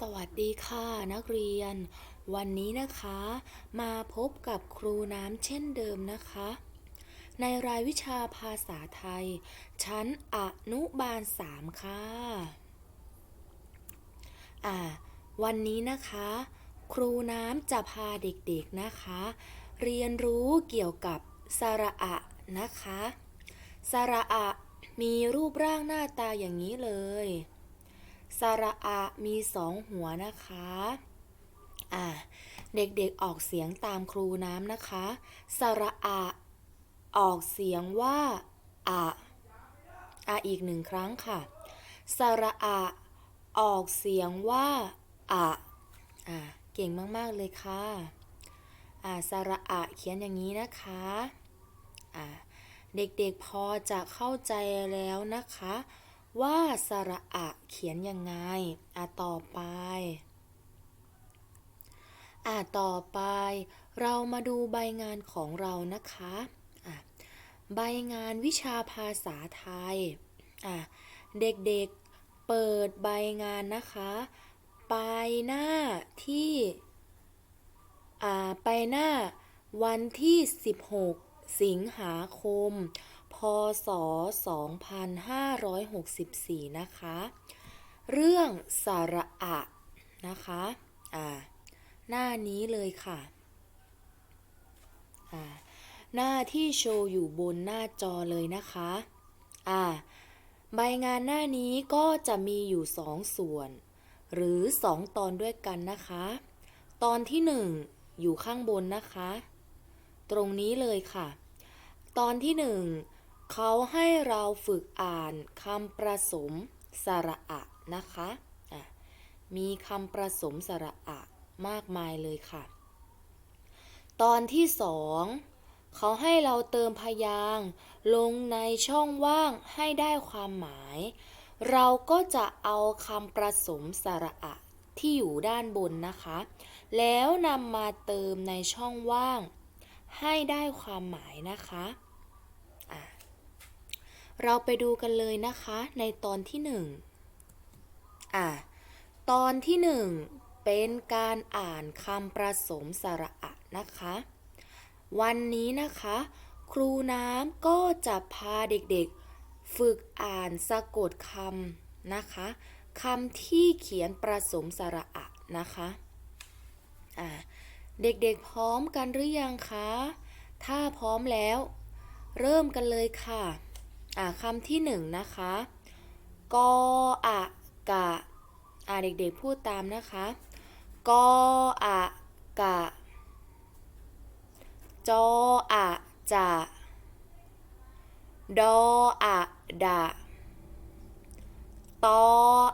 สวัสดีค่ะนักเรียน วันนี้นะคะ มาพบกับครูน้ำเช่นเดิมนะคะ ในรายวิชาภาษาไทย ชั้นอนุบาล 3 ค่ะอ่าวันนี้นะคะ ครูน้ำจะพาเด็กๆนะคะ เรียนรู้เกี่ยวกับสระอะนะคะสระอะมีรูปร่างหน้าตาอย่างนี้เลย สระอะมีสองหัวนะคะอ่าเด็กๆออกเสียงตามครูน้ำนะคะ สระอะออกเสียงว่าอะอะอีกหนึ่งครั้งค่ะ สระอะออกเสียงว่าอะอ่าเก่งมากๆเลยค่ะอ่าสระอะเขียนอย่างนี้นะคะอ่าเด็กๆพอจะเข้าใจแล้วนะคะ ว่าสระอะเขียนยังไงอะต่อไปอะต่อไป เรามาดูใบงานของเรานะคะอะใบงานวิชาภาษาไทยอะเด็กๆเปิดใบงานนะคะ ไปหน้าที่อ่าไปหน้าวันที่ 16 สิงหาคม พศ 2564 นะคะ เรื่องสาระอะนะคะ อ่า หน้านี้เลยค่ะ อ่า หน้าที่โชว์อยู่บนหน้าจอเลยนะคะ อ่า ใบงานหน้านี้ก็จะมีอยู่สองส่วน หรือสองตอนด้วยกันนะคะ ตอนที่หนึ่งอยู่ข้างบนนะคะ ตรงนี้เลยค่ะ ตอนที่หนึ่ง เขาให้เราฝึกอ่านคำประสมสระอะนะคะะมีคำประสมสระอะมากมายเลยค่ะ ตอนที่สองเขาให้เราเติมพยางค์ลงในช่องว่างให้ได้ความหมาย เราก็จะเอาคำประสมสระอะที่อยู่ด้านบนนะคะ แล้วนำมาเติมในช่องว่าง ให้ได้ความหมายนะคะ เราไปดูกันเลยนะคะในตอนที่หนึ่งอะ ตอนที่หนึ่งเป็นการอ่านคำประสมสระอะนะคะ วันนี้นะคะ ครูน้ำก็จะพาเด็กๆ ฝึกอ่านสะกดคำนะคะคำที่เขียนประสมสระอะนะคะอ่าเด็กๆพร้อมกันหรือยังคะ ถ้าพร้อมแล้ว เริ่มกันเลยค่ะ คำที่หนึ่งนะคะ กออะกะอ่าเด็กๆพูดตามนะคะ กออะกะ จออะจะดออะดะตอ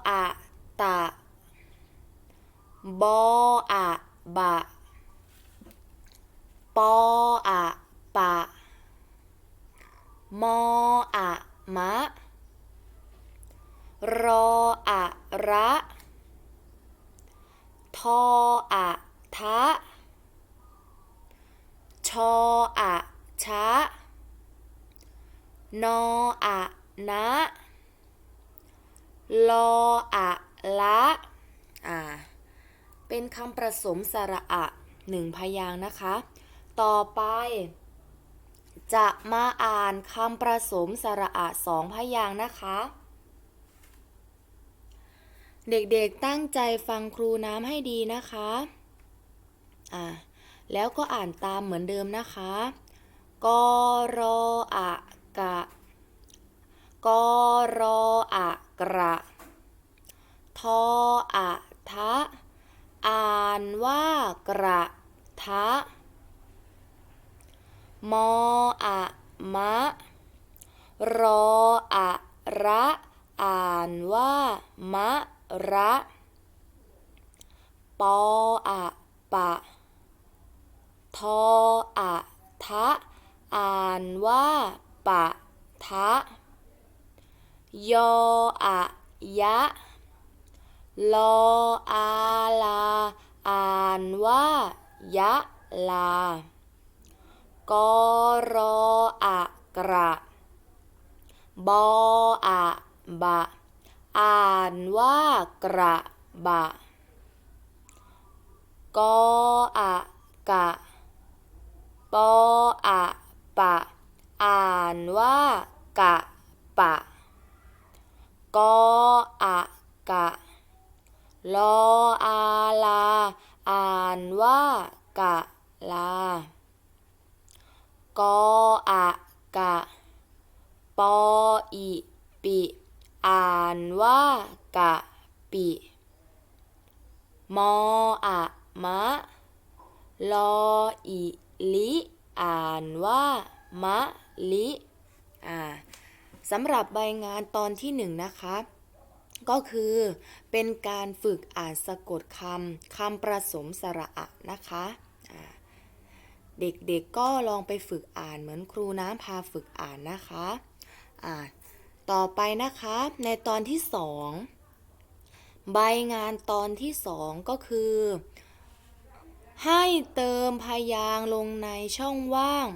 อะตะ บออะบะ ปออะปะ มออะมะ รออะระ ทออะทะ ชออะชะ นออะนะ ลออะละ อ่า เป็นคำประสมสระอะหนึ่งพยางค์นะคะ ต่อไป จะมาอ่านคำประสมสระอะสองพยางนะคะ เด็กๆตั้งใจฟังครูน้ำให้ดีนะคะอ่าแล้วก็อ่านตามเหมือนเดิมนะคะกรออะกะกรออะกระทออะทะ อ่านว่ากระทะ มออะมะ รออะระ อ่านว่ามะระ ปออะปะ ทออะทะ อ่านว่าปะทะ ยออะยะ ลออาลา อ่านว่ายะลา กรออะกระบออะบะ อ่านว่ากระบะกออะกะปออะปะ อ่านว่ากะปะกออะกะลออาลา อ่านว่ากะลา กออะกะ ปออิปิ อ่านว่ากะปิ มออะมะ ลออิลิ อ่านว่ามะลิ อ่าสำหรับใบงานตอนที่หนึ่งนะคะ ก็คือเป็นการฝึกอ่านสะกดคำคำประสมสระอะนะคะอ่า เด็กๆก็ลองไปฝึกอ่านเหมือนครูน้ำพาฝึกอ่านนะคะอ่าต่อไปนะคะในตอนที่สองใบงานตอนที่สองก็คือ ให้เติมพยางลงในช่องว่าง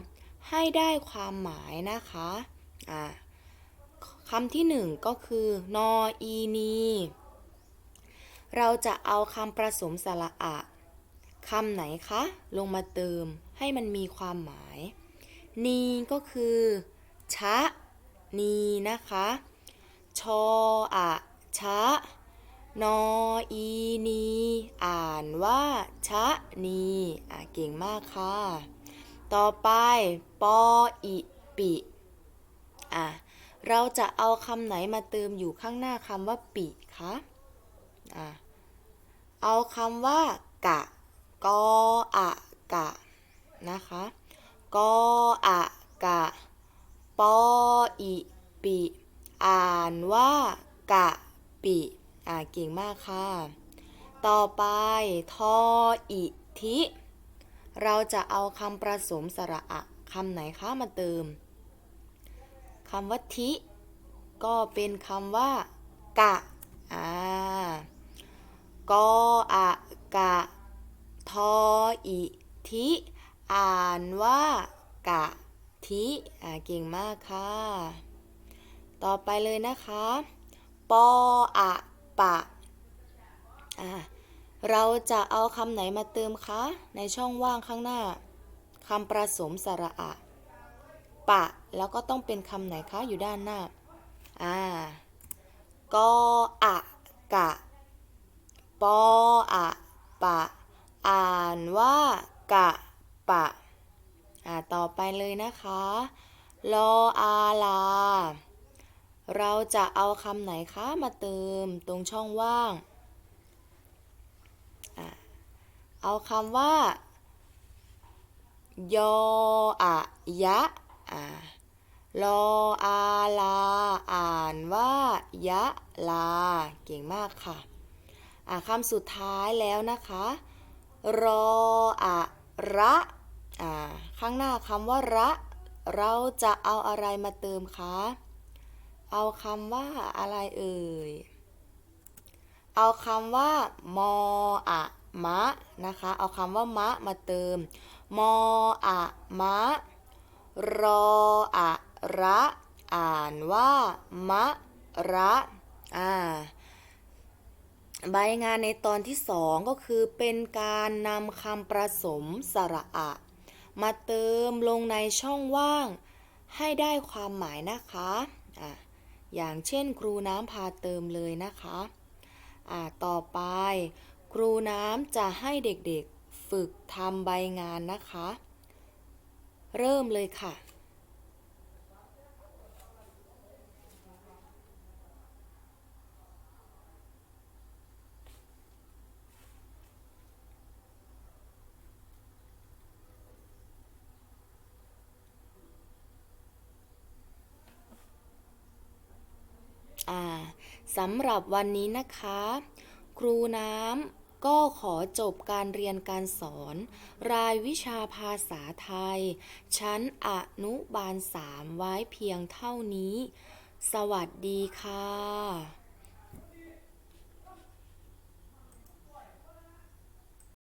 ให้ได้ความหมายนะคะอ่าคำที่หนึ่งก็คือนออีนี เราจะเอาคำประสมสระอะ คำไหนคะ ลงมาเติมให้มันมีความหมาย นีก็คือ ชะ นีนะคะ ชออะชะ นออีนี อ่านว่า ชะ นีอะเก่งมากค่ะ ต่อไป ปออิปิอะเราจะเอาคำไหนมาเติมอยู่ข้างหน้าคำว่าปิคะอะเอาคำว่ากะ กออะกะนะคะกออะกะปออิปิอ่านว่ากะปิอ่าเก่งมากค่ะ ต่อไปทออิทิเราจะเอาคำประสมสระอะคำไหนคะมาเติมคำว่าทิ ก็เป็นคำว่า กะอ่ากออะกะ ทออิทิอ่านว่ากะทิอ่าเก่งมากค่ะ ต่อไปเลยนะคะ ปออะปะอ่าเราจะเอาคำไหนมาเติมคะ ในช่องว่างข้างหน้าคำประสมสระอะ ปะ แล้วก็ต้องเป็นคำไหนคะอยู่ด้านหน้า อ่า กออะกะ ปออะปะ อ่านว่ากะปะอ่าต่อไปเลยนะคะ ลออาลา เราจะเอาคำไหนคะมาเติมตรงช่องว่างอะเอาคำว่า ยออะยะอ่ารออาลา อ่านว่ายะลา เก่งมากค่ะ อะคำสุดท้ายแล้วนะคะ รออะระอ่าข้างหน้าคำว่าระ เราจะเอาอะไรมาเติมคะ เอาคำว่าอะไรเอ่ย เอาคำว่ามออะมะนะคะ เอาคำว่ามะมาเติม มออะมะ รออะระ อ่านว่ามะระ อ่า ใบงานในตอนที่สองก็คือเป็นการนำคำประสมสระอะ มาเติมลงในช่องว่าง ให้ได้ความหมายนะคะอะอย่างเช่น ครูน้ำพาเติมเลยนะคะะต่อไป ครูน้ำจะให้เด็กๆฝึกทำใบงานนะคะ เริ่มเลยค่ะ อ่าสำหรับวันนี้นะคะ ครูน้ำก็ขอจบการเรียนการสอน รายวิชาภาษาไทย ชั้นอนุบาลสามไว้เพียงเท่านี้ สวัสดีค่ะ